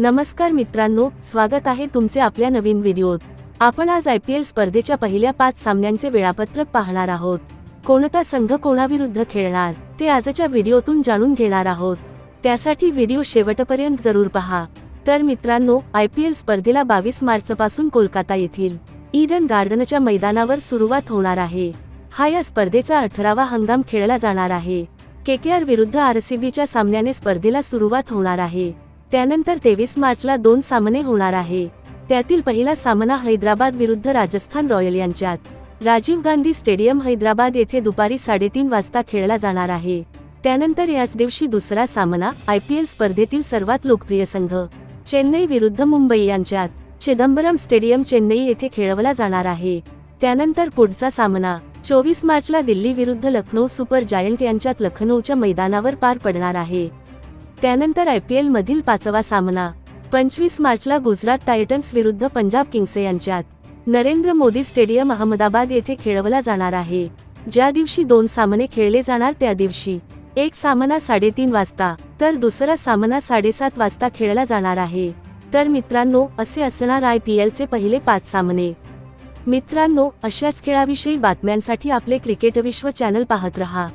नमस्कार मित्रांनो स्वागत आहे तुमचे आपल्या नवीन व्हिडिओत. आपण आज आय पी एल स्पर्धेच्या पहिल्या पाच सामन्यांचे वेळापत्रक पाहणार आहोत. कोणता संघ कोणाविरुद्ध खेळणार ते आजच्या व्हिडिओतून जाणून घेणार आहोत. त्यासाठी व्हिडिओ शेवटपर्यंत जरूर पहा. तर मित्रांनो आय पी एल स्पर्धेला बावीस मार्चपासून कोलकाता येथील ईडन गार्डनच्या मैदानावर सुरुवात होणार आहे. हा या स्पर्धेचा अठरावा हंगाम खेळला जाणार आहे. केकेआर विरुद्ध आरसीबीच्या सामन्याने स्पर्धेला सुरुवात होणार आहे. त्यानंतर तेवीस मार्चला दोन सामने होणार आहे. त्यातील पहिला सामना हैदराबाद विरुद्ध राजस्थान रॉयल यांच्यात. राजीव गांधी स्टेडियम हैदराबाद येथे दुपारी साडेतीन वाजता खेळला जाणार आहे. त्यानंतर याच दिवशी दुसरा सामना आय पी एल स्पर्धेतील सर्वात लोकप्रिय संघ चेन्नई विरुद्ध मुंबई यांच्यात. चिदंबरम स्टेडियम चेन्नई येथे खेळवला जाणार आहे. त्यानंतर पुढचा सामना चोवीस मार्चला दिल्ली विरुद्ध लखनौ सुपर जायंट यांच्यात लखनौच्या मैदानावर पार पडणार आहे. त्यानंतर आय पी मधील पाचवा सामना पंचवीस मार्चला गुजरात टायटन्स विरुद्ध पंजाब किंग्स यांच्यात. नरेंद्र मोदी स्टेडियम अहमदाबाद येथे खेळवला जाणार आहे. ज्या दिवशी दोन सामने खेळले जाणार त्या दिवशी एक सामना साडेतीन वाजता तर दुसरा सामना साडेसात वाजता खेळला जाणार आहे. तर मित्रांनो असे असणार आय पी एलचे पहिले पाच सामने. मित्रांनो अशाच खेळाविषयी बातम्यांसाठी आपले क्रिकेट विश्व चॅनल पाहत रहा.